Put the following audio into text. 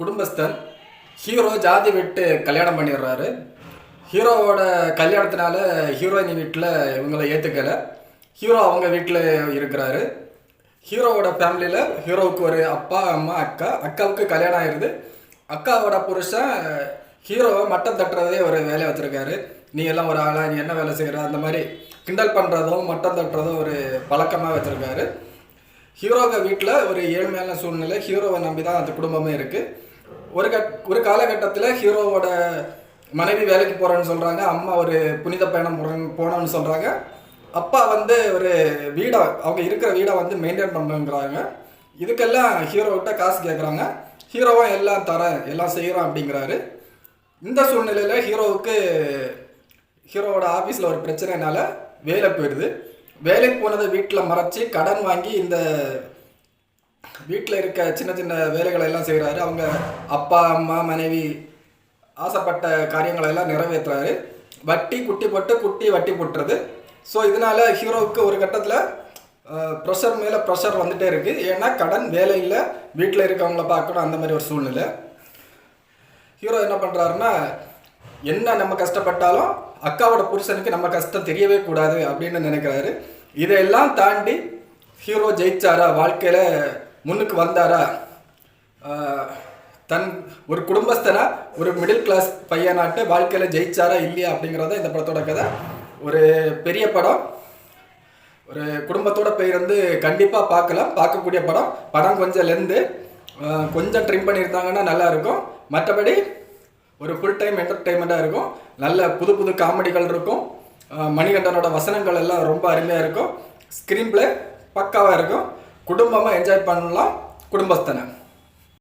குடும்பஸ்தன் hero ஜாதி விட்டு கல்யாணம் பண்ணிடுறாரு. ஹீரோவோட கல்யாணத்தினால ஹீரோயின் வீட்டில் இவங்களை ஏற்றுக்கலை ஹீரோ அவங்க வீட்டில் இருக்கிறாரு. ஹீரோவோட ஃபேமிலியில் ஹீரோவுக்கு ஒரு அப்பா அம்மா அக்கா. அக்காவுக்கு கல்யாணம் ஆயிடுது அக்காவோட புருஷன் ஹீரோவை மட்டம் தட்டுறதே ஒரு வேலையை வச்சுருக்காரு. நீ எல்லாம் ஒரு ஆளா நீ என்ன வேலை செய்கிற அந்த மாதிரி கிண்டல் பண்ணுறதும் மட்டம் தட்டுறதும் ஒரு பழக்கமாக வச்சுருக்காரு. ஹீரோங்க வீட்டில் ஒரு ஏழ்மையான சூழ்நிலை. ஹீரோவை நம்பி தான் அந்த குடும்பமே இருக்குது ஒரு கட் ஒரு காலகட்டத்தில் ஹீரோவோட மனைவி வேலைக்கு போகிறேன்னு சொல்கிறாங்க அம்மா ஒரு புனித பயணம் போனோன்னு சொல்கிறாங்க அப்பா வந்து ஒரு வீடை அவங்க இருக்கிற வீடை வந்து மெயின்டைன் பண்ணுங்கிறாங்க இதுக்கெல்லாம் ஹீரோவிட்ட காசு கேட்குறாங்க ஹீரோவும் எல்லாம் தரேன் எல்லாம் செய்கிறோம் அப்படிங்கிறாரு. இந்த சூழ்நிலையில் ஹீரோவுக்கு ஹீரோவோட ஆஃபீஸில் ஒரு பிரச்சனைனால வேலை போயிடுது. வேலைக்கு போனதை வீட்டில் மறைச்சி கடன் வாங்கி இந்த வீட்டில் இருக்க சின்ன சின்ன வேலைகளை எல்லாம் செய்கிறாரு அவங்க அப்பா அம்மா மனைவி ஆசைப்பட்ட காரியங்களை எல்லாம் நிறைவேற்றுறாரு. வட்டி குட்டி போட்டு குட்டி வட்டி போட்டுறது. ஸோ இதனால் ஹீரோவுக்கு ஒரு கட்டத்தில் ப்ரெஷர் மேலே ப்ரெஷர் வந்துகிட்டே இருக்குது ஏன்னா கடன் வேலை இல்லை. வீட்டில் இருக்கவங்கள பார்க்கணும். அந்த மாதிரி ஒரு சூழ்நிலை. ஹீரோ என்ன பண்ணுறாருன்னா என்ன நம்ம கஷ்டப்பட்டாலும் அக்காவோட புருஷனுக்கு நம்ம கஷ்டம் தெரியவே கூடாது அப்படின்னு நினைக்கிறாரு. இதையெல்லாம் தாண்டி ஹீரோ ஜெயிச்சாரா? வாழ்க்கையில் முன்னுக்கு வந்தாரா? தன் ஒரு குடும்பஸ்தனா ஒரு மிடில் கிளாஸ் பையனாட்டு வாழ்க்கையில் ஜெயிச்சாரா இல்லையா அப்படிங்கிறத இந்த படத்தோட கதை. ஒரு பெரிய படம். ஒரு குடும்பத்தோட போய் வந்து கண்டிப்பாக பார்க்கலாம். பார்க்கக்கூடிய படம். படம் கொஞ்சம் லெந்து கொஞ்சம் ட்ரிம் பண்ணியிருந்தாங்கன்னா நல்லா இருக்கும் மற்றபடி ஒரு ஃபுல் டைம் என்டர்டைன்மெண்ட்டாக இருக்கும். நல்ல புது புது காமெடிகள் இருக்கும். மணிகண்டனோட வசனங்கள் எல்லாம் ரொம்ப அருமையாக இருக்கும். ஸ்க்ரீன் பிளே பக்காவாக இருக்கும். குடும்பமாக என்ஜாய் பண்ணலாம் குடும்பஸ்தனை.